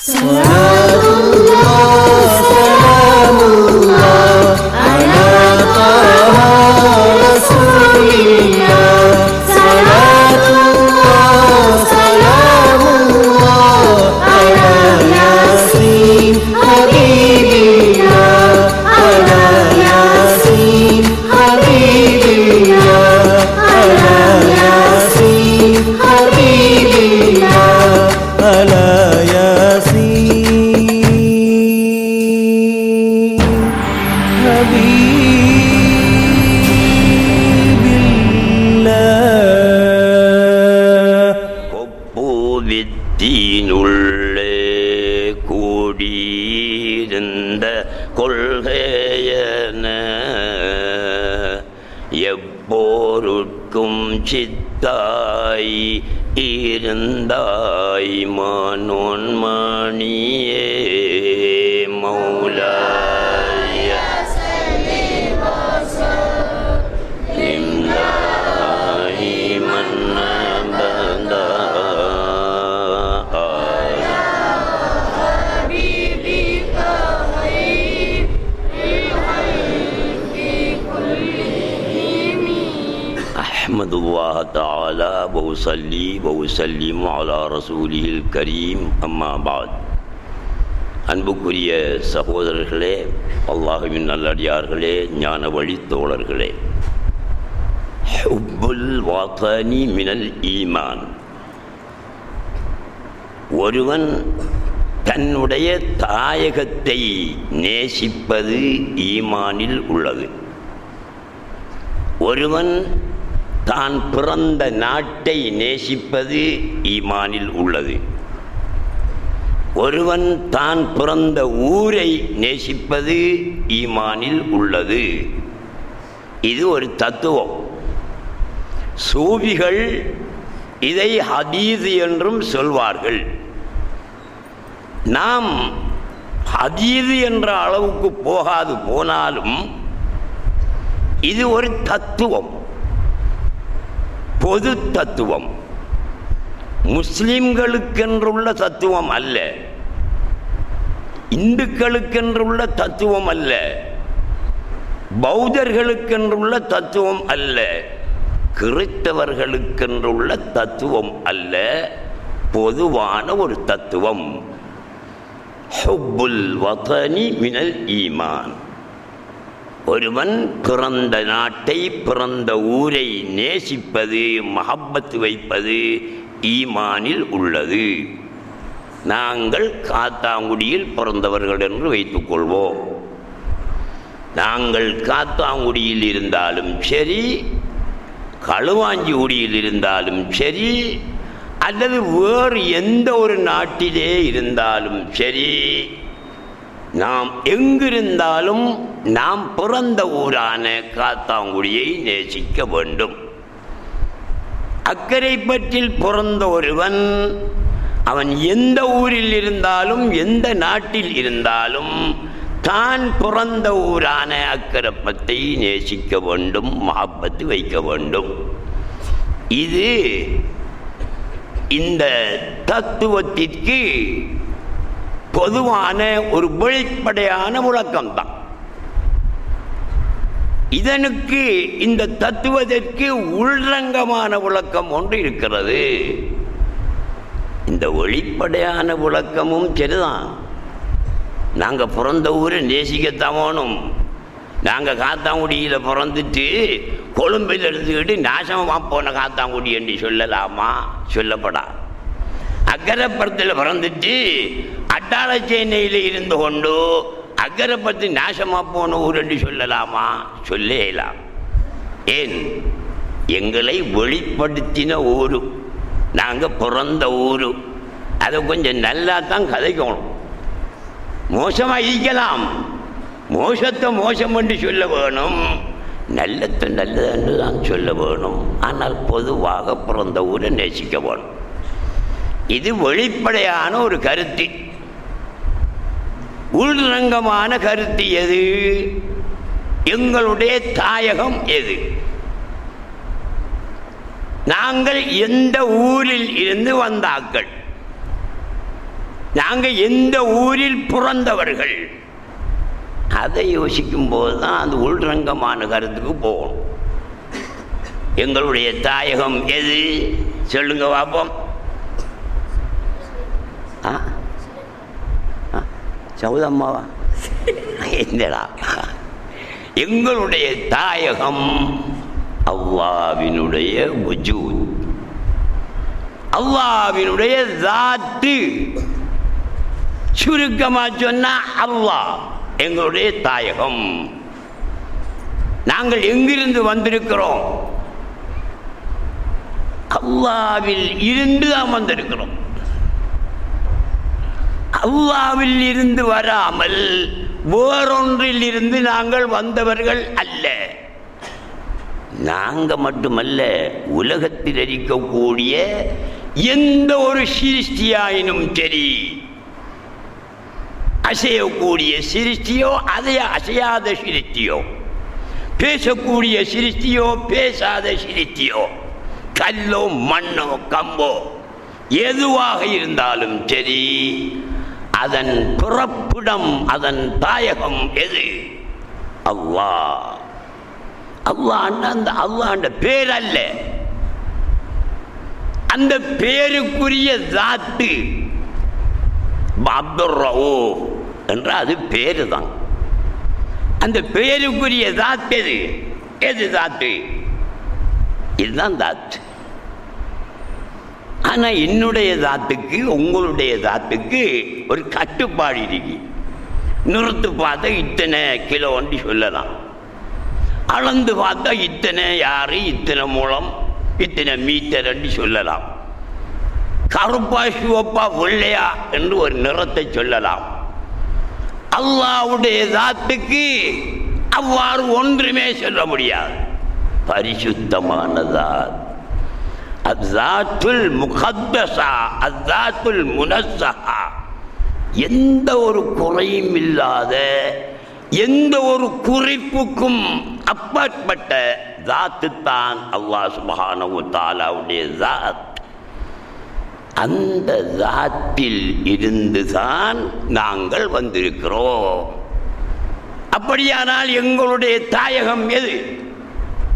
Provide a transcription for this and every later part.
怎么了 சித்தாய் இருந்தாய் மனோன்மணியே மௌலா. الله تعالى وأصلي وأسلم على رسوله الكريم أما بعد அன்புக்குரிய சகோதரர்களே அல்லாஹுவின் நல்லடியார்களே ஞான வழி தோழர்களே ஹுப்புல் வாத்தனி மினல் ஈமான் ஒருவன் தன்னுடைய தாயகத்தை நேசிப்பது ஈமானில் உள்ளது ஒருவன் தான் பிறந்த நாட்டை நேசிப்பது ஈமானில் உள்ளது. ஒருவன் தான் பிறந்த ஊரை நேசிப்பது ஈமானில் உள்ளது. இது ஒரு தத்துவம். சூபிகள் இதை ஹதீது என்றும் சொல்வார்கள். நாம் ஹதீது என்ற அளவுக்கு போகாது போனாலும் இது ஒரு தத்துவம். பொது தத்துவம். முஸ்லிம்களுக்கென்றுள்ள தத்துவம் அல்ல. இந்துக்களுக்கென்றுள்ள தத்துவம் அல்ல. பௌத்தர்களுக்கென்றுள்ள தத்துவம் அல்ல. கிறிஸ்தவர்களுக்கென்றுள்ள தத்துவம் அல்ல. பொதுவான ஒரு தத்துவம். ஹுப்புல் வதனி மினல் ஈமான். ஒருவன் பிறந்த நாட்டை பிறந்த ஊரை நேசிப்பது மஹப்பத்து வைப்பது ஈமானில் உள்ளது. நாங்கள் காத்தாங்குடியில் பிறந்தவர்கள் என்று வைத்துக்கொள்வோம் நாங்கள் காத்தாங்குடியில் இருந்தாலும் சரி களுவாஞ்சிகுடியில் இருந்தாலும் சரி அல்லது வேறு எந்த ஒரு நாட்டிலே இருந்தாலும் சரி நாம் எங்கிருந்தாலும் நாம் பிறந்த ஊரான காத்தாங்குடியை நேசிக்க வேண்டும். அக்கரைப்பற்றில் பிறந்த ஒருவன் அவன் எந்த ஊரில் இருந்தாலும் எந்த நாட்டில் இருந்தாலும் தான் பிறந்த ஊரான அக்கரப்பத்தை நேசிக்க வேண்டும் மஹப்பத்து வைக்க வேண்டும். இது இந்த தத்துவத்திற்கு பொதுவான ஒரு வெளிப்படையான விளக்கம்தான் இதனுக்கு இந்த தத்துவத்திற்கு உள்ரங்கமான விளக்கம் ஒன்று இருக்கிறது. இந்த வெளிப்படையான விளக்கமும் சரிதான். நாங்கள் பிறந்த ஊரை நேசிக்கத்தான் நாங்கள் காத்தாங்குடியில் பிறந்துட்டு கொழும்பில் எடுத்துக்கிட்டு நாசமாக போன காத்தாங்குடி என்று சொல்லலாமா? சொல்லப்படா அக்கரைப்படத்தில் பிறந்துட்டு அட்டாளச்சேனையில் இருந்து கொண்டு அக்கரைப்பத்து நாசமாக போன ஊர் என்று சொல்லலாமா? சொல்லேலாம். ஏன்? எங்களை வெளிப்படுத்தின ஊர். நாங்கள் பிறந்த ஊர். அதை கொஞ்சம் நல்லா தான் கதைக்கணும். மோசமாக இருக்கலாம். மோசத்தை மோசம் என்று சொல்ல வேணும். நல்லத்தை நல்லது என்று தான் சொல்ல வேணும். ஆனால் பொதுவாக பிறந்த ஊரை நேசிக்க வேணும். இது வெளிப்படையான ஒரு கருத்து. உள்ரங்கமான கருத்து எது? எங்களுடைய தாயகம் எது? நாங்கள் எந்த ஊரில் இருந்து வந்தாக்கள் நாங்கள் எந்த ஊரில் பிறந்தவர்கள்? அதை யோசிக்கும் போது தான் அந்த உள்ரங்கமான கருத்துக்கு போகணும். எங்களுடைய தாயகம் எது? சொல்லுங்க பார்ப்போம். சௌதம்மாவா என்னடா எங்களுடைய தாயகம் அல்லாவினுடைய வஜூத் அல்லாவினுடைய தாத்து சுருக்கமாக சொன்னா அல்லாஹ் எங்களுடைய தாயகம் நாங்கள் எங்கிருந்து வந்திருக்கிறோம் அல்லாவில் இருந்து தான் வந்திருக்கிறோம் அல்லாவில் இருந்து வராமல் வேறொன்றில் இருந்து நாங்கள் வந்தவர்கள் அல்ல. நாங்க மட்டுமல்ல உலகத்தில் இருக்கக்கூடிய எந்த ஒரு சிருஷ்டியாயினும் சரி அசையக்கூடிய சிருஷ்டியோ அதை அசையாத சிருஷ்டியோ பேசக்கூடிய சிருஷ்டியோ பேசாத சிருஷ்டியோ கல்லோ மண்ணோ கம்போ எதுவாக இருந்தாலும் சரி அதன் பிறப்பிடம் அதன் தாயகம் எது? அல்லாஹ். அல்லாஹ் அந்த அல்லாண்ட பேர் அல்ல. அந்த பேருக்குரிய தாத்து அப்துல் ரவோ என்ற அது பேரு தான் அந்த பேருக்குரிய தாத்து எது? எது தாத்து இதுதான் தாத்து ஆனால் என்னுடைய தாத்துக்கு உங்களுடைய தாத்துக்கு ஒரு கட்டுப்பாடு இருக்கு. நிறுத்து பார்த்தா இத்தனை கிலோ சொல்லலாம். அளந்து பார்த்தா இத்தனை யாரு இத்தனை மூலம் இத்தனை மீட்டர் என்று சொல்லலாம். கருப்பா சிவப்பா வெள்ளையா என்று ஒரு நிறத்தை சொல்லலாம். அல்லாவுடைய தாத்துக்கு அவ்வாறு ஒன்றுமே சொல்ல முடியாது. பரிசுத்தமானதாத் அத்தாத்துல் முகத்தசா அத்தாத்துல் முனஸ்ஸஹா. எந்த ஒரு குறையும் இல்லாத எந்த ஒரு குறிப்புக்கும் அப்பாற்பட்ட தாத்து தான் அல்லாஹ் சுபஹானவு தாலாவுடைய தாத் அந்த தாத்தில் இருந்துதான் நாங்கள் வந்திருக்கிறோம். அப்படியானால் எங்களுடைய தாயகம் எது?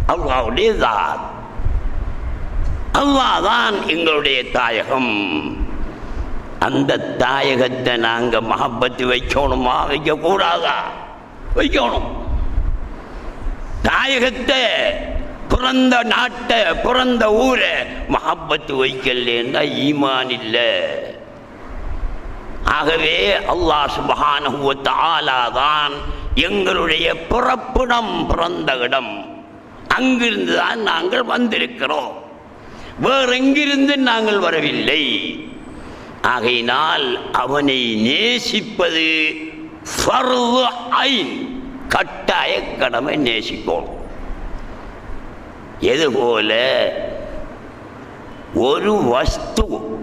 அல்லாவுடைய தாத் அல்லாஹ் தான் எங்களுடைய தாயகம். அந்த தாயகத்தை நாங்க மகப்பத்து வைக்கணுமா? வைக்கக்கூடாதா? வைக்கணும். தாயகத்தை பிறந்த நாட்டை பிறந்த ஊரை மஹப்பத்து வைக்கலன்னா ஈமான் இல்லை. ஆகவே அல்லாஹ் சுபஹானஹு ஆலாதான் எங்களுடைய பிறப்பிடம் பிறந்த இடம். அங்கிருந்து தான் நாங்கள் வந்திருக்கிறோம். வேறெங்கிருந்து நாங்கள் வரவில்லை. ஆகையினால் அவனை நேசிப்பது கட்டாய கடமை நேசிப்போம். எதுபோல ஒரு வஸ்து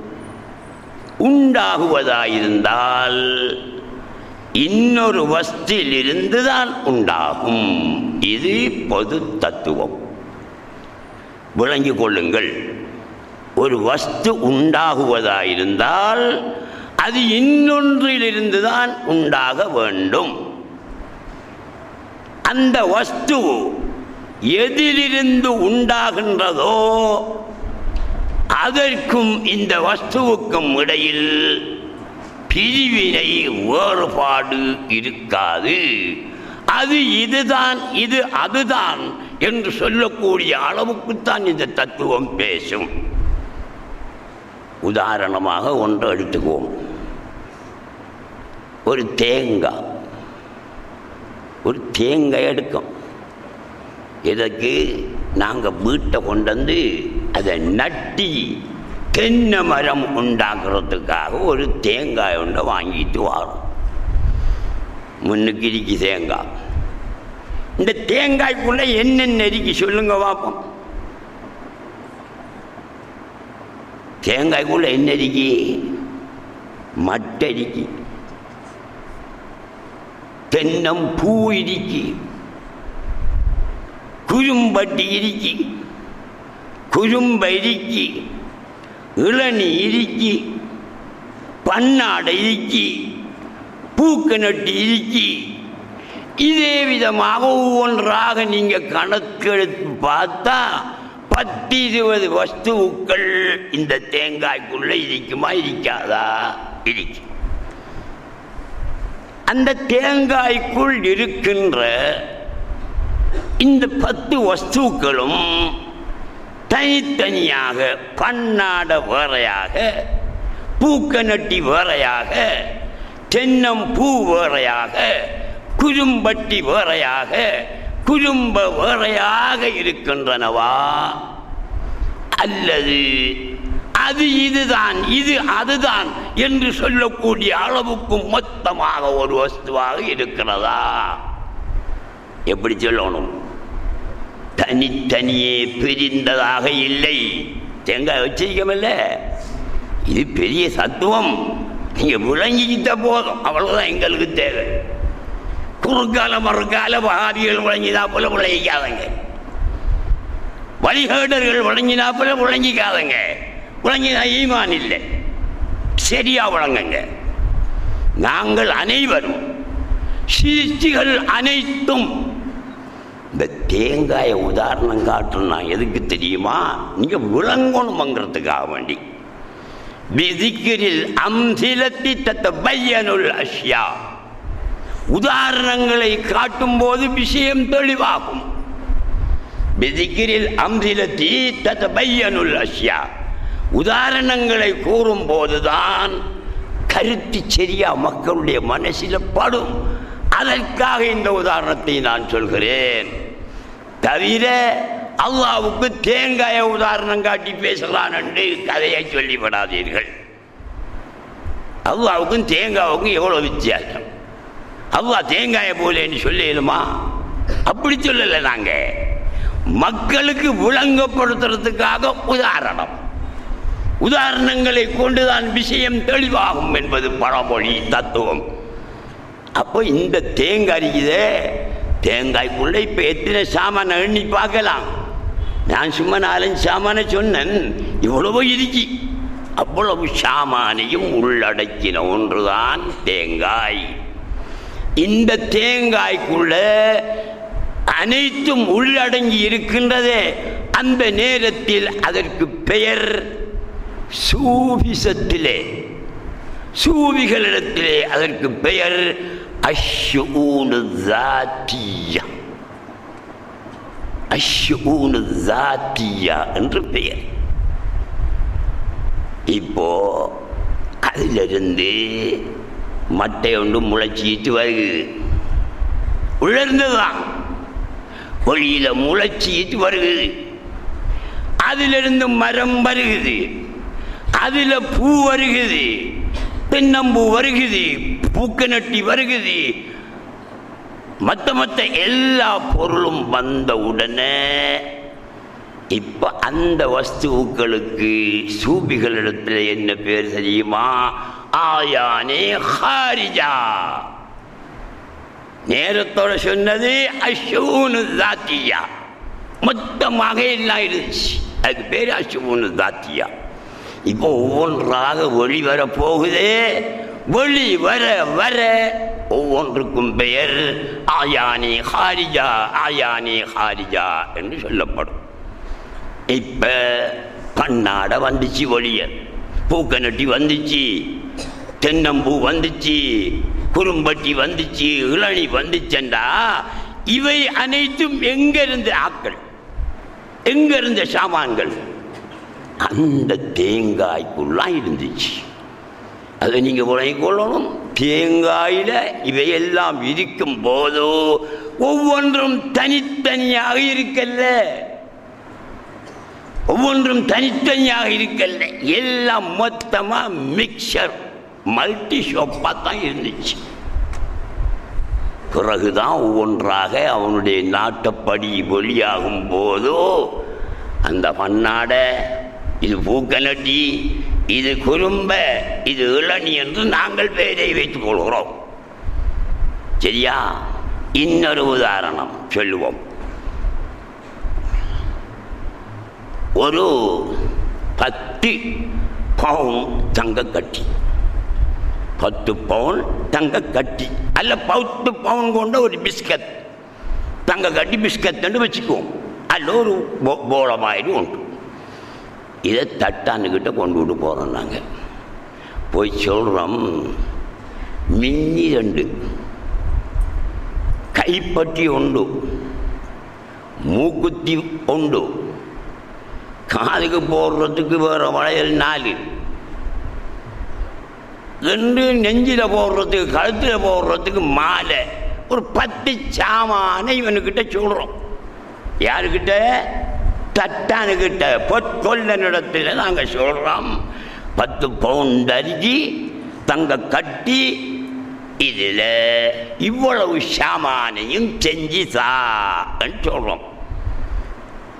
உண்டாகுவதாயிருந்தால் இன்னொரு வஸ்திலிருந்து தான் உண்டாகும். இது பொது தத்துவம். விளங்கிக் கொள்ளுங்கள். ஒரு வஸ்து உண்டாகுவதாயிருந்தால் அது இன்னொன்றிலிருந்து தான் உண்டாக வேண்டும். அந்த வஸ்து எதிலிருந்து உண்டாகின்றதோ அதற்கும் இந்த வஸ்துவுக்கும் இடையில் பிரிவினை வேறுபாடு இருக்காது. அது இதுதான் இது அதுதான் என்று சொல்லக்கூடிய அளவுக்குத்தான் இந்த தத்துவம் பேசும். உதாரணமாக ஒன்று எடுத்துக்குவோம். ஒரு தேங்காய். ஒரு தேங்காய் எடுக்கும். இதற்கு நாங்கள் வீட்டை கொண்டு வந்து அதை நட்டி தென்னை மரம் உண்டாக்குறதுக்காக ஒரு தேங்காய் ஒன்றை வாங்கிட்டு வரோம். முன்னுக்கு இருக்கு தேங்காய். இந்த தேங்காய்க்குள்ளே என்னென்ன இருக்கு சொல்லுங்க பார்ப்போம் தேங்காய்க்குள்ள என்ன இருக்கு மட்டை இருக்கு தென்னம் பூ இருக்கு குறும்பட்டி இருக்கு குறும்ப இருக்கு இளநி இருக்கு பன்னாடை இருக்கி பூக்க நட்டு இருக்கி இதே விதமாக ஒவ்வொன்றாக நீங்க கணக்கெடுத்து பார்த்தா பத்து இருபது வஸ்துக்கள் இந்த தேங்காய்க்குள்ள இருக்குமா இருக்காதா? இருக்கு. அந்த தேங்காய்க்குள் இருக்கின்ற இந்த பத்து வஸ்துக்களும் தனித்தனியாக பன்னாட வேறையாக பூக்க நட்டி வேறையாக தென்னம்பூ வேறையாக குறும்பட்டி வேறையாக குறும்ப வேறையாக இருக்கின்றனவா? அல்லது அது இதுதான் இது அதுதான் என்று சொல்லக்கூடிய அளவுக்கு மொத்தமாக ஒரு வஸ்துவாக இருக்கிறதா? எப்படி சொல்லணும்? தனித்தனியே பிரிந்ததாக இல்லை. தேங்காய் வச்சிருக்கமில்ல. இது பெரிய சத்துவம். நீங்கள் விளங்கிக்கிட்ட போதும். அவ்வளோதான் எங்களுக்கு தேவை. குறுக்கால மறுக்கால பகாதிகள் விளங்கிதான் போல விளங்கிக்காதங்க. வழிகேடர்கள் விளங்கினா போல விளங்கிக்காதங்க விளங்கினா ஈமான் இல்லை. சரியா விளங்குங்க நாங்கள் அனைவரும் சிருஷ்டிகள் அனைத்தும் இந்த தேங்காயை உதாரணம் காட்டுறேன் எதுக்கு தெரியுமா? நீங்க விளங்கணுமங்கிறதுக்காக வேண்டி. விதிக்கிறில் அம்சிலத்தி தத்த பையனுள் அஷ்யா. உதாரணங்களை காட்டும்போது விஷயம் தெளிவாகும். பிதிக்கிரில் அம்சிலத்தி தத் பையனுல் அஷ்யா உதாரணங்களை கூறும் போதுதான் கருத்து சரியா மக்களுடைய மனசில் படும் அதற்காக இந்த உதாரணத்தை நான் சொல்கிறேன் தவிர அல்லாவுக்கு தேங்காய உதாரணம் காட்டி பேசலாம் என்று கதையை சொல்லிவிடாதீர்கள் அல்லாவுக்கும் தேங்காவுக்கும் எவ்வளோ வித்தியாசம் அவ்வா தேங்காயை போலேன்னு சொல்லிடுமா அப்படி சொல்லலை நாங்கள் மக்களுக்கு விளங்கப்படுத்துறதுக்காக உதாரணம். உதாரணங்களை கொண்டுதான் விஷயம் தெளிவாகும் என்பது பழமொழி தத்துவம். அப்போ இந்த தேங்காய் இருக்குதே தேங்காய்க்குள்ளே இப்போ எத்தனை சாமானை எண்ணி பார்க்கலாம். நான் சும்மா நாலஞ்சு சாமானை சொன்னேன். இவ்வளவு இருக்கு அவ்வளவு சாமானையும் உள்ளடக்கின ஒன்றுதான் தேங்காய். இந்த தேங்காய்க்குள்ள அனைத்தும் உள்ளடங்கி இருக்கின்றதே அந்த நேரத்தில் அதற்கு பெயர் சூபிசத்திலே. சூபிகளிடத்திலே அதற்கு பெயர் அஷ்யூனு ஜாத்தியா அஷ்யூனு ஜாத்தியா என்று பெயர். இப்போ அதிலிருந்து மட்டை ஒன்று முளைச்சிட்டு வருகிறது. உலர்ந்துதான் ஒளியில முளைச்சி வருகிறது அதிலிருந்து மரம் வருகிறது அதில் பூ வருகுது. தென்னம்பூ வருகுது. பூக்க நட்டி வருகுது. மற்ற மற்ற எல்லா பொருளும் வந்த உடனே இப்ப அந்த வஸ்துக்களுக்கு சூபிகளிடத்தில் என்ன பேர் தெரியுமா? ஆயானே ஹாரிஜா. நேரத்தோட சொன்னது அஷூனு தாத்தியா மொத்தமாக எல்லாம் இருந்துச்சு. அதுக்கு பேர் அஷூனு தாத்தியா இப்போ ஒவ்வொன்றாக ஒளி வர போகுதே. ஒளி வர வர ஒவ்வொன்றுக்கும் பெயர் ஆயானி ஹாரிஜா ஆயானி ஹாரிஜா என்று சொல்லப்படும். இப்ப கண்ணாட வந்துச்சு ஒளிய. பூக்கனட்டி வந்துச்சு. தென்னம்பூ வந்துச்சு. குறும்பட்டி வந்துச்சு இளநி வந்துச்சண்டா? இவை அனைத்தும் எங்க இருந்த ஆக்கள்? எங்க இருந்த சாமான்கள்? அந்த தேங்காய்க்குள்ளாம் இருந்துச்சு. அதை நீங்க உலகிக் கொள்ளணும். தேங்காயில இவையெல்லாம் இருக்கும் போதோ ஒவ்வொன்றும் தனித்தனியாக இருக்கல்ல. ஒவ்வொன்றும் தனித்தனியாக இருக்கல்ல. எல்லாம் மொத்தமா மிக்சர் மல்டி ஷாப்பாக தான் இருந்துச்சு. பிறகுதான் ஒவ்வொன்றாக அவனுடைய நாட்டப்படி வெளியாகும் போதோ அந்த பன்னாடை இது பூக்கனட்டி இது குறும்ப இது இளநி என்று நாங்கள் பெயரை வைத்துக் கொள்கிறோம். சரியா? இன்னொரு உதாரணம் சொல்லுவோம். ஒரு பத்து பவுன் தங்கக்கட்டி பத்து பவுன் தங்க கட்டி. அல்ல பத்து பவுன் கொண்ட ஒரு பிஸ்கட். தங்க கட்டி பிஸ்கட்னு வச்சுக்குவோம். அதில் ஒரு போல மாதிரி உண்டு. இதை தட்டானுக்கிட்ட கொண்டு விட்டு போகிறோம் நாங்கள் போய் சொல்கிறோம் மின்னி ரெண்டு கைப்பட்டி உண்டு மூக்குத்தி உண்டு காதுக்கு போடுறதுக்கு வேறு வளையல் நாலு ரெண்டு நெஞ்சில் போடுறதுக்கு கழுத்தில் போடுறதுக்கு மாலை. ஒரு பத்து சாமானை இவனுக்கிட்ட சொல்கிறோம் யாருக்கிட்ட? தட்டானுக்கிட்ட. பொற்கொள்ளனிடத்தில் நாங்கள் சொல்கிறோம் பத்து பவுண்ட் அரிசி தங்க கட்டி இதில் இவ்வளவு சாமானையும் செஞ்சு சான்னு சொல்கிறோம்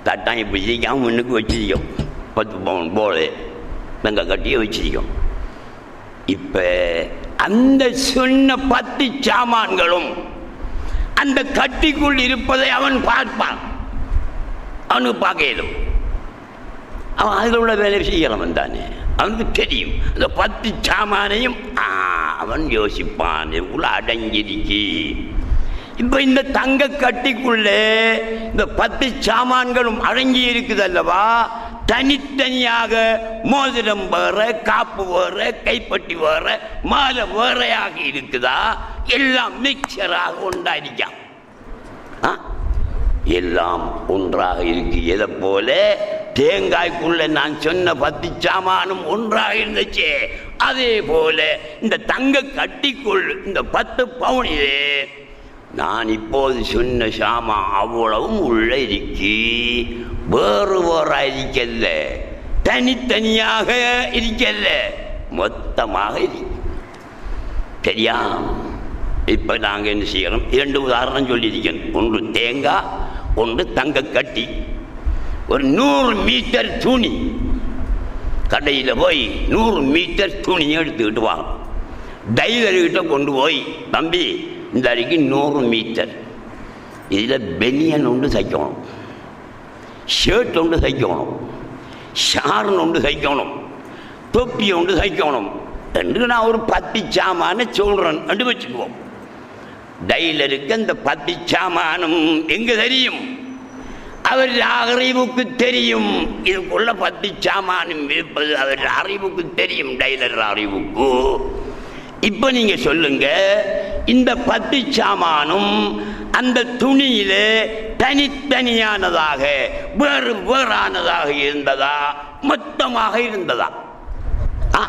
தட்டான் இப்படி செய்யாமல் முன்னுக்கு வச்சிருக்கோம். பத்து பவுன் போல தங்க கட்டியை வச்சிருக்கோம். இப்போ அந்த சொன்ன பத்து சாமான்களும் அந்த கட்டிக்குள் இருப்பதை அவன் பார்ப்பான். அவனுக்கு பார்க்க இயலும் அவன் அதில் உள்ள வேலை செய்கிறவன் தானே. அவனுக்கு தெரியும். அந்த பத்து சாமானையும் ஆ, அவன் யோசிப்பான். எவ்வளோ அடங்கிருக்கி இப்போ இந்த தங்க கட்டிக்குள்ளே இந்த பத்து சாமான்களும் அடங்கி இருக்குது அல்லவா? தனித்தனியாக மோதிரம் வேற காப்பு வேற கைப்பட்டி வேற மாலை வேறையாக இருக்குதா? எல்லாம் மிக்சராக உண்டாயிருக்கான் ஆ? எல்லாம் ஒன்றாக இருக்கு எதை போல தேங்காய்க்குள்ள நான் சொன்ன பத்து சாமானும் ஒன்றாக இருந்துச்சு. அதே போல இந்த தங்க கட்டிக்குள் இந்த பத்து பவுனிலே நான் இப்போது சொன்ன சாமான் அவ்வளவும் உள்ள இருக்கி. வேறு வேறா இருக்கல்ல தனித்தனியாக இருக்கல்ல. மொத்தமாக இருக்கு. சரியா இப்போ நாங்கள் என்ன செய்யணும்? இரண்டு உதாரணம் சொல்லியிருக்கேன். ஒன்று தேங்காய் ஒன்று தங்க கட்டி ஒரு நூறு மீட்டர் துணி. கடையில் போய் நூறு மீட்டர் துணியை எடுத்துக்கிட்டு வாங்க டைலர்கிட்ட கொண்டு போய் தம்பி இந்த அடிக்கு நூறு மீட்டர். இதில் பெனியன் ஒன்று தைக்கணும். ஷர்ட் ஒன்று தைக்கணும். ஷார்ன் ஒன்று தைக்கணும். தொப்பி ஒன்று தைக்கணும். என்று நான் ஒரு பத்து சாமான சொல்கிறேன் என்று வச்சுக்குவோம். டைலருக்கு அந்த பத்து சாமானும் எங்கே தெரியும்? அவர் அறிவுக்கு தெரியும். இதுக்குள்ள பத்து சாமானும் இருப்பது அவர் அறிவுக்கு தெரியும். டைலர் அறிவுக்கு. இப்போ நீங்கள் சொல்லுங்கள் இந்த பத்து சாமானும் அந்த துணியிலே தனித்தனியானதாக வேறு வேறானதாக இருந்ததா? மொத்தமாக இருந்ததா? ஆ,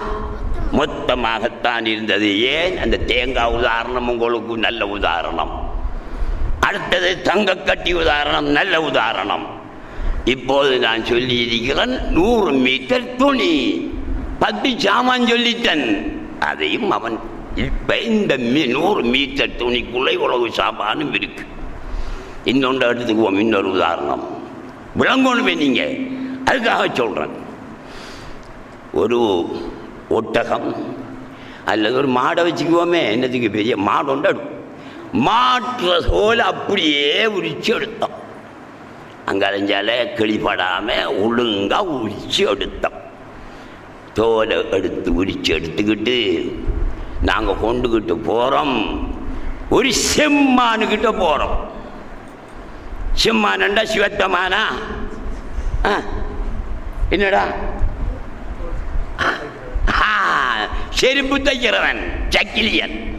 மொத்தமாகத்தான் இருந்தது. ஏன்? அந்த தேங்காய் உதாரணம் உங்களுக்கு நல்ல உதாரணம். அடுத்தது தங்க கட்டி உதாரணம் நல்ல உதாரணம். இப்போது நான் சொல்லி இருக்கிறேன் நூறு மீட்டர் துணி. பத்து சாமான் சொல்லித்தன். அதையும் அவன் இந்த மீ- நூறு மீட்டர் துணிக்குள்ளே இவ்வளவு சாமானும் இருக்கு. இன்னொன்று எடுத்துக்குவோம் இன்னொரு உதாரணம். விளங்கணுமே நீங்கள் அதுக்காக சொல்கிறேன் ஒரு ஒட்டகம் அல்லது ஒரு மாடை வச்சுக்குவோமே என்னத்துக்கு பெரிய மாடு உண்டு மாற்ற சோலை அப்படியே உரிச்சு எடுத்தோம். அங்கே அலைஞ்சாலே கிளிப்படாமல் ஒழுங்காக உரிச்சு எடுத்தோம். தோலை எடுத்து உரிச்சு எடுத்துக்கிட்டு நாங்கள் கொண்டுக்கிட்டு போகிறோம் ஒரு செம்மானுக்கிட்ட போகிறோம் செம்மானண்டா சிவத்தமானா? ஆ? என்னடா? ஆ, செருப்பு தைக்கிறவன் சக்கிலியன்.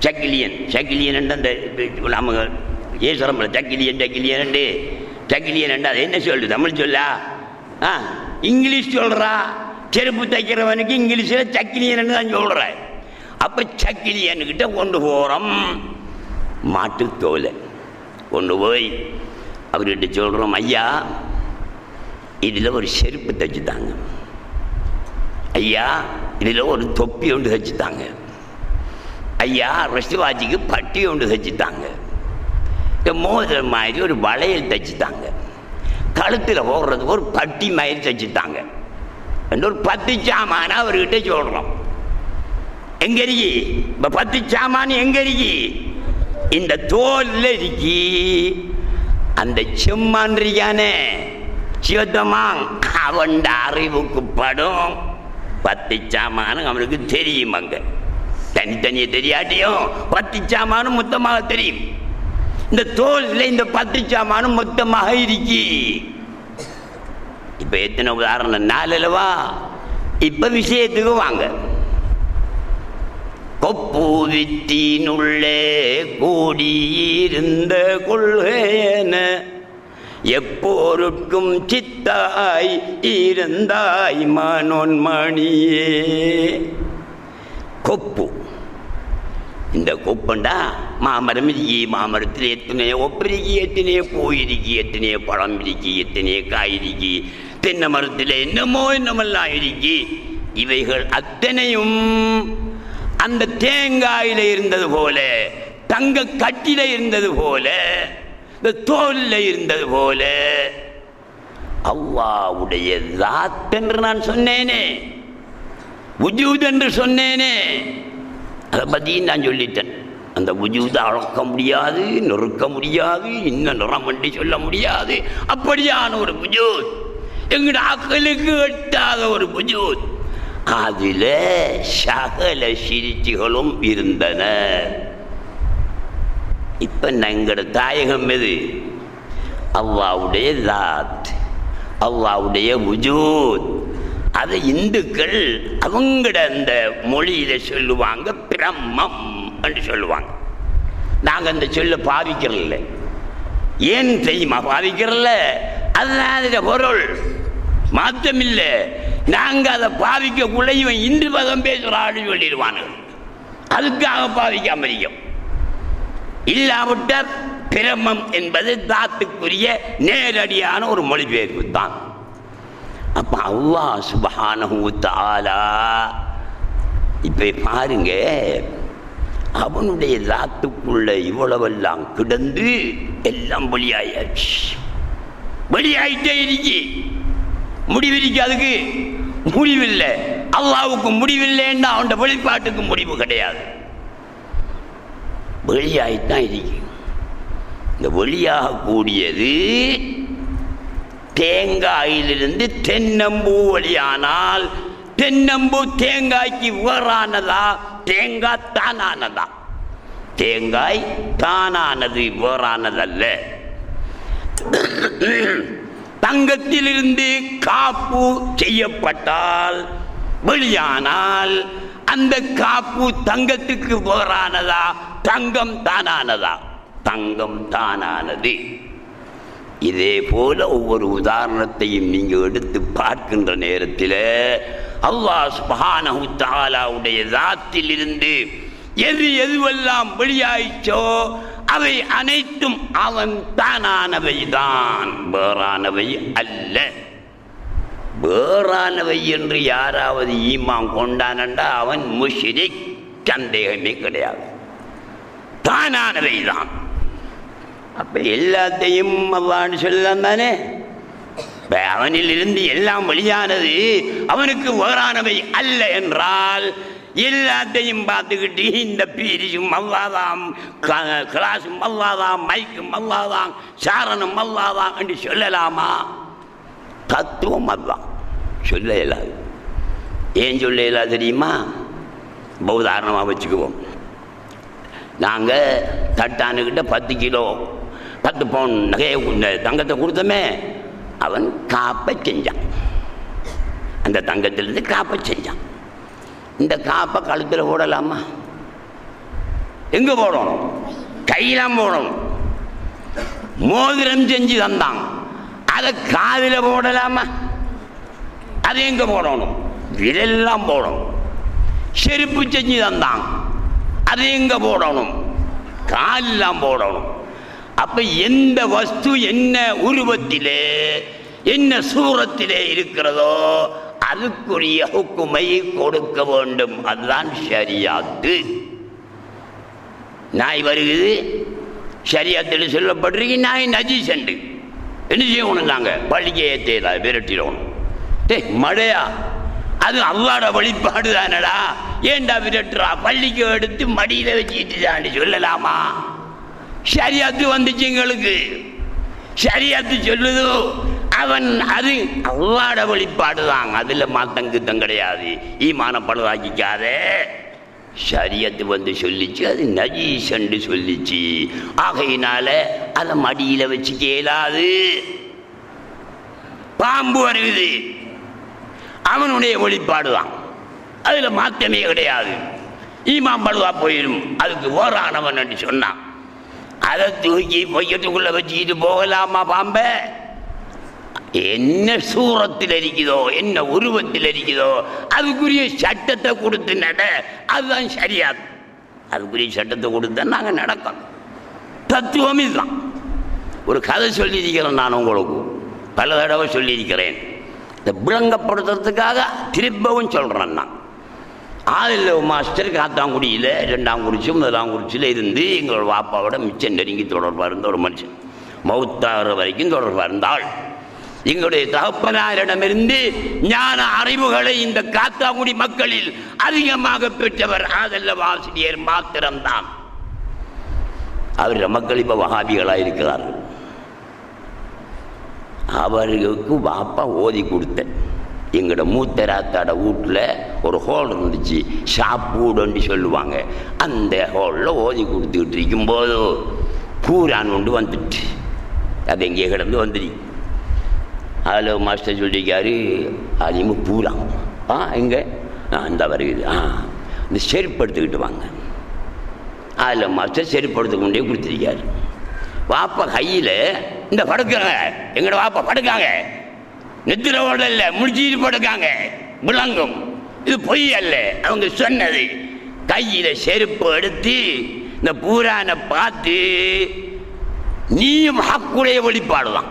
சக்கிலியன் சக்கிலியன் அந்த நம்ம ஏசுரம்பல சக்கிலியன் சக்கிலியன் சக்கிலியன் அது என்ன சொல்லு தமிழ் சொல்லா? ஆ இங்கிலீஷ் சொல்றா? செருப்பு தைக்கிறவனுக்கு இங்கிலீஷில் சக்கிலியன் தான் சொல்கிறேன் அப்போ சக்கிலியன்கிட்ட கொண்டு போகிறோம் மாட்டுத்தோலை கொண்டு போய் அவர்கிட்ட சொல்கிறோம் ஐயா இதில் ஒரு செருப்பு தைச்சுத்தாங்க. ஐயா இதில் ஒரு தொப்பி ஒன்று தைச்சுத்தாங்க. ஐயா ரிஷ்வாஜிக்கு பட்டி ஒன்று தைச்சுத்தாங்க. இந்த மோதிரம் மாதிரி ஒரு வளையல் தைச்சுத்தாங்க. கழுத்தில் போடுறதுக்கு ஒரு பட்டி மாதிரி தைச்சுத்தாங்க. என்று ஒரு பத்து சாமான அவர்கிட்ட சொல்கிறோம் எங்க இருக்கி இப்போ பத்து சாமான் எங்க இருக்கி இந்த தோல்ல இருக்கி அந்த செம்மான் இருக்கானே சிவத்தமான் அவன் அறிவுக்கு படும் பத்து சாமானும் அவனுக்கு தெரியும் அங்க தனித்தனியே தெரியாட்டியும் பத்து சாமானும் மொத்தமாக தெரியும் இந்த தோல்ல இந்த பத்து சாமானும் மொத்தமாக இருக்கி இப்ப எத்தனை உதாரணம்? நாலு இப்ப விஷயத்துக்கு வாங்க. கொப்பூவித்தினுள்ளே கூடியிருந்த கொள்கையன எப்போருக்கும் சித்தாய் இருந்தாய் மனோன்மணியே. கொப்பு. இந்த கூப்பண்டா? மாமரம் இருக்கி மாமரத்தில் எத்தனையோ ஒப்பிரிக்கி எத்தனையோ பூ இருக்கி எத்தனையோ பழம் இருக்கி எத்தனையோ காய் இருக்கி தென்னை மரத்தில் என்னமோ என்னமெல்லாம் இருக்கி. இவைகள் அத்தனையும் அந்த தேங்காயில இருந்தது போல தங்க கட்டில இருந்தது போல இந்த தோல்ல இருந்தது போல. அவ்வாவுடைய தாத் என்று நான் சொன்னேனே உஜூத் என்று சொன்னேனே. அதை பற்றியும் நான் சொல்லிட்டேன். அந்த உஜூதை அளக்க முடியாது நொறுக்க முடியாது இன்னும் நிறம் பண்ணி சொல்ல முடியாது. அப்படியான ஒரு புஜூத் எங்கட அக்கலுக்கு எட்டாத ஒரு புஜூத் அதில் சகல சிரிச்சிகளும் இருந்தன. இப்ப எங்களோட தாயகம் எது? அவ்வாவுடைய தாத். அவ்வாவுடைய உஜூத் அதை இந்துக்கள் அவங்கட அந்த மொழியில சொல்லுவாங்க பிரம்மம் என்று சொல்லுவாங்க. நாங்கள் அந்த சொல்ல பாவிக்கிறல்ல ஏன் தெரியுமா? பாவிக்கிறல்ல அதுதான் அதில் பொருள். மாற்றமில்ல நாங்கள் அதை பாவிக்கக்குள்ள இவன் இன்று பதம் பேசுகிற சொல்லிடுவானு. சொல்லிடுவானுங்க அதுக்காக பாவிக்காம இருக்கோம். இல்லாவிட்ட பிரமம் என்பது தாத்துக்குரிய நேரடியான ஒரு மொழிபெயர்ப்பு தான் அப்ப அல்லாஹ் சுபஹானஹு தஆலா இப்ப பாருங்க அவனுடைய லாத்துக்குள்ள இவ்வளவெல்லாம் கிடந்து எல்லாம் வெளியாயாச்சு. வெளியாயிட்டே இருக்கு. முடிவிருக்கு அதுக்கு. முடிவில்லை. அல்லாவுக்கு முடிவில்லைன்னா அவன் வெளிப்பாட்டுக்கு முடிவு கிடையாது. வெளியாயித்தான் இருக்கு. இந்த வெளியாகக்கூடியது தேங்காயிலிருந்து தென்னம்பூ வழியானால் தென்னம்பூ தேங்காய்க்கு வேறானதா? தேங்காய் தானானதா? தேங்காய் தானானது வேறானதல்ல. தங்கத்திலிருந்து காப்பு செய்யப்பட்டால் வெளியானால் அந்த காப்பு தங்கத்துக்கு வேறானதா? தங்கம் தானானதா? தங்கம் தானானது. இதே போல ஒவ்வொரு உதாரணத்தையும் நீங்கள் எடுத்து பார்க்கின்ற நேரத்தில் அல்லாஹ் சுப்ஹானஹு தாத்தில் இருந்து எது எதுவெல்லாம் வெளியாயிச்சோ அவை அனைத்தும் அவன் தானானவை தான் வேறானவை அல்ல. வேறானவை என்று யாராவது ஈமான் கொண்டானண்டா அவன் முஷ்ரிக் சந்தேகமே கிடையாது. தானானவை தான் அப்போ எல்லாத்தையும் அவ்வான்னு சொல்லலாம் தானே அவனில் இருந்து எல்லாம் வெளியானது அவனுக்கு ஓரானவை அல்ல என்றால் எல்லாத்தையும் பார்த்துக்கிட்டு இந்த பீரிசும் அல்லாதாம் க- கிளாஸும் அல்லாதாம் மைக்கும் அல்லாதாம் சாரணம் அல்லாதாம் என்று சொல்லலாமா? தத்துவம் அதான் சொல்ல இயலாது. ஏன் சொல்ல இயலாது தெரியுமா? உதாரணமாக வச்சுக்குவோம். நாங்கள் தட்டானுக்கிட்ட பத்து கிலோ பத்து பவுன் நகையை இந்த தங்கத்தை கொடுத்தோமே அவன் காப்பை செஞ்சான். அந்த தங்கத்திலிருந்து காப்பை செஞ்சான். இந்த காப்பை கழுத்தில் போடலாமா? எங்கே போடணும்? கையெல்லாம் போடணும். மோதிரம் செஞ்சு தந்தான். அதை காதில் போடலாமா? அது எங்கே போடணும்? விரெல்லாம் போடணும். செருப்பு செஞ்சு தந்தான். அது எங்கே போடணும்? காலெல்லாம் போடணும். அப்ப எந்த வஸ்து என்ன உருவத்திலே என்ன சூரத்திலே இருக்கிறதோ அதுக்குரிய ஹுக்குமை கொடுக்க வேண்டும். அதுதான் ஷரியாத்து. நாய் வருகுது ஷரியாத்தில் சொல்லப்பட்டிருக்கு நாய் நஜீஸ் என்று என்ன செய்யணும் நாங்கள் பள்ளிக்கையை ஏற்றா விரட்டிடணும். டேய் மழையா அது அவ்வாட வழிபாடு தானடா ஏன்டா விரட்டுறா? பள்ளிக்கு எடுத்து மடியில வச்சுட்டு சொல்லலாமா? சரியாத்து வந்துச்சு எங்களுக்கு. சரியாத்து சொல்லுதோ அவன் அது அல்லாட வெளிப்பாடு தான். அதில் மாத்தங்கித்தம் கிடையாது. ஈமான பழுதாக்கிக்காதே சரியத்து வந்து சொல்லிச்சு அது நஜீசண்டு சொல்லிச்சு. ஆகையினால அதை மடியில் வச்சு கேளாது. பாம்பு வருகுது. அவனுடைய வெளிப்பாடு தான். அதில் மாற்றமே கிடையாது. ஈமான் பழுவா போயிடும் அதுக்கு ஓரானவன் என்று சொன்னான். அதை தூக்கி பொய்யத்துக்குள்ள வச்சுக்கிட்டு போகலாமா பாம்ப? என்ன சூரத்தில் இருக்குதோ என்ன உருவத்தில் இருக்குதோ அதுக்குரிய சட்டத்தை கொடுத்து நட. அதுதான் சரியா அதுக்குரிய சட்டத்தை கொடுத்தா நாங்கள் நடக்கணும். தத்துவம் இதுதான். ஒரு கதை சொல்லியிருக்கிறேன் நான் உங்களுக்கு. பல தடவை சொல்லியிருக்கிறேன். இந்த விளங்கப்படுத்துறதுக்காக திரும்பவும் சொல்கிறேன் நான். ஆதில் மாஸ்டர் காத்தாங்குடியில் ரெண்டாம் குறிச்சி முதலாம் குறிச்சியில் இருந்து எங்களோட வாப்பாவோட மிச்சம் நெருங்கி தொடர்பாக இருந்த ஒரு மனுஷன். மௌத்தாகிற வரைக்கும் தொடர்பாக இருந்தாள். எங்களுடைய தகப்பனாரிடமிருந்து ஞான அறிவுகளை இந்த காத்தாங்குடி மக்களில் அதிகமாக பெற்றவர் ஆதல்ல வாசிரியர் மாத்திரம்தான். அவர் மக்கள் இப்போ வகாபிகளாக இருக்கிறார்கள். அவர்களுக்கு வாப்பா ஓதி கொடுத்தேன். எங்களோட மூத்தராத்தாட வீட்டில் ஒரு ஹோல் இருந்துச்சு. ஷாப்பூடுன்னு சொல்லுவாங்க. அந்த ஹோலில் ஓதி கொடுத்துக்கிட்டு இருக்கும்போது பூரான் கொண்டு வந்துட்டு. அது எங்கே கிடந்து வந்துடு அதில் மாஸ்டர் சொல்லியிருக்காரு. அதிகமாக பூரான் ஆ எங்கே? ஆ இந்த வருகுது. ஆ இந்த செருப்பு எடுத்துக்கிட்டு வாங்க. அதில் மாஸ்டர் செருப்பு எடுத்து கொண்டே கொடுத்துருக்காரு. வாப்பா கையில் இந்த படுக்காங்க. எங்களோட வாப்பா படுக்காங்க. நித்திரோட இல்லை முடிச்சிட்டு படுக்காங்க விளங்கும். இது பொய் அல்ல. அவங்க சொன்னது. கையில் செருப்பு எடுத்து இந்த பூரானை பார்த்து நீயும் ஹக்குடைய வெளிப்பாடுதான்.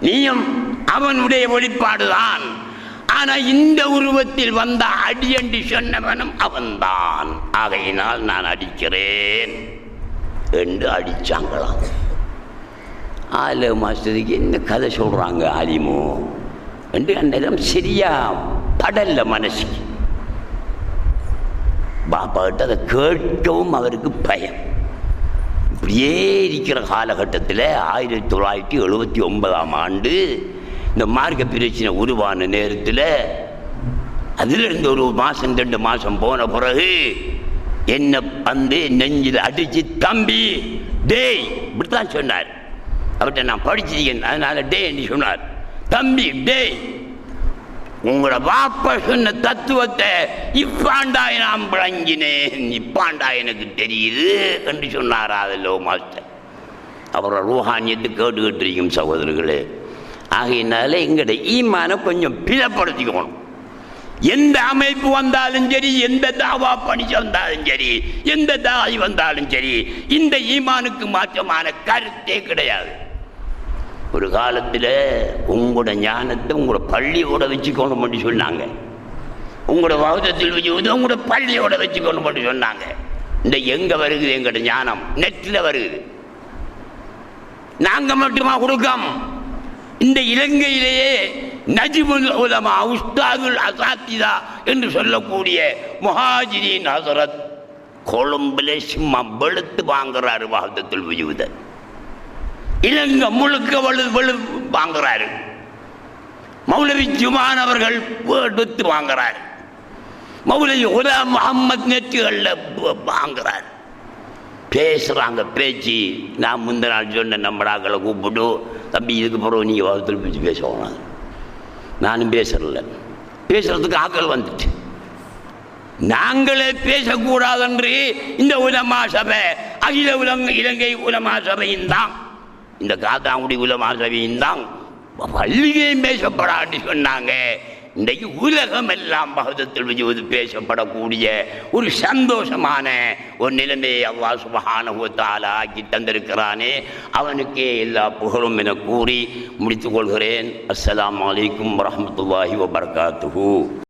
நீயும் அவனுடைய வெளிப்பாடுதான். ஆனா இந்த உருவத்தில் வந்த அடி என்று சொன்னவனும் அவன்தான். ஆகையினால் நான் அடிக்கிறேன். என்று அடிச்சாங்களாம். ஆலு மாஸ்டருக்கு என்ன கதை சொல்கிறாங்க ஆலிமோ என்று அந்நேரம் சரியா படல மனசுக்கு. பாப்பா கிட்ட அதை கேட்கவும் அவருக்கு பயம். இப்படியே இருக்கிற காலகட்டத்தில் ஆயிரத்தி தொள்ளாயிரத்தி எழுபத்தி ஒன்பதாம் ஆண்டு இந்த மார்க்க பிரச்சனை உருவான நேரத்தில் அதிலிருந்து ஒரு மாதம் ரெண்டு மாதம் போன பிறகு என்ன வந்து நெஞ்சில் அடித்து தம்பி டேய் இப்படித்தான் சொன்னார். அவர்கிட்ட நான் படிச்சிருக்கேன். அதனால டே என்று சொன்னார். தம்பி டேய் உங்களோட வாப்ப சொன்ன தத்துவத்தை இப்பாண்டாய் நான் விளங்கினேன். இப்பாண்டா எனக்கு தெரியுது என்று சொன்னார் அதில் மாஸ்டர். அவரோட ரூஹானியத்தை கேட்டுக்கிட்டு இருக்கும் சகோதரர்களே. ஆகையினால எங்களோட ஈமான கொஞ்சம் பிளப்படுத்திக்கணும். எந்த அமைப்பு வந்தாலும் சரி எந்த தாவா பணி வந்தாலும் சரி எந்த தாய் வந்தாலும் சரி இந்த ஈமானுக்கு மாற்றமான கருத்தே கிடையாது. ஒரு காலத்தில் உங்களோட ஞானத்தை உங்களோட பள்ளியோட வச்சுக்கணும் பண்ணி சொன்னாங்க. உங்களோட வகுதத்தில் வச்சு உங்களோட பள்ளியோட வச்சுக்கணும் பண்ணி சொன்னாங்க. இந்த எங்கே வருகுது எங்களோட ஞானம்? நெட்டில் வருகுது. நாங்கள் மட்டுமா கொடுக்கோம்? இந்த இலங்கையிலேயே நஜிபுல் உலமா உஸ்தாதுல் அசாத்திதா என்று சொல்லக்கூடிய முஹாஜிரின் ஹசரத் கொழும்புல சும்மா வெளுத்து வாங்குறாரு வாகத்தில் விஜுதன் இலங்கை முழுக்க வலு வலு வாங்குறாரு. மௌலவி ஜுமான் அவர்கள் எடுத்து வாங்குறாரு. மௌலவி உலா முகம்மது நெட்டுகளில் வாங்குறாரு. பேசுகிறாங்க பேச்சு. நான் முந்தின நாள் சொன்ன நம்மடாக்களை கூப்பிட்டு தம்பி இதுக்கு பிறகு நீங்கள் வகுத்தில் பிடிச்சி பேசணும் நானும் பேசுறல பேசுறதுக்கு ஆக்கள் வந்துட்டு. நாங்களே பேசக்கூடாதென்று இந்த உலமா சபை அகில உலங்க இலங்கை உலமா சபையின் தான் இந்த காத்தாங்குடி உலமா சபையும் தான் பள்ளிகையும் பேசப்படான்னு சொன்னாங்க. இன்றைக்கு உலகம் எல்லாம் பகதத்தில் விஜுவது பேசப்படக்கூடிய ஒரு சந்தோஷமான ஒரு நிலைமையை அவ்வா சுபஹானகுத்தால ஆக்கி தந்திருக்கிறானே. அவனுக்கே எல்லா புகழும் என கூறி முடித்துக் கொள்கிறேன். அஸ்ஸலாமு அலைக்கும் வரஹ்மத்துல்லாஹி வபரகாத்துஹு.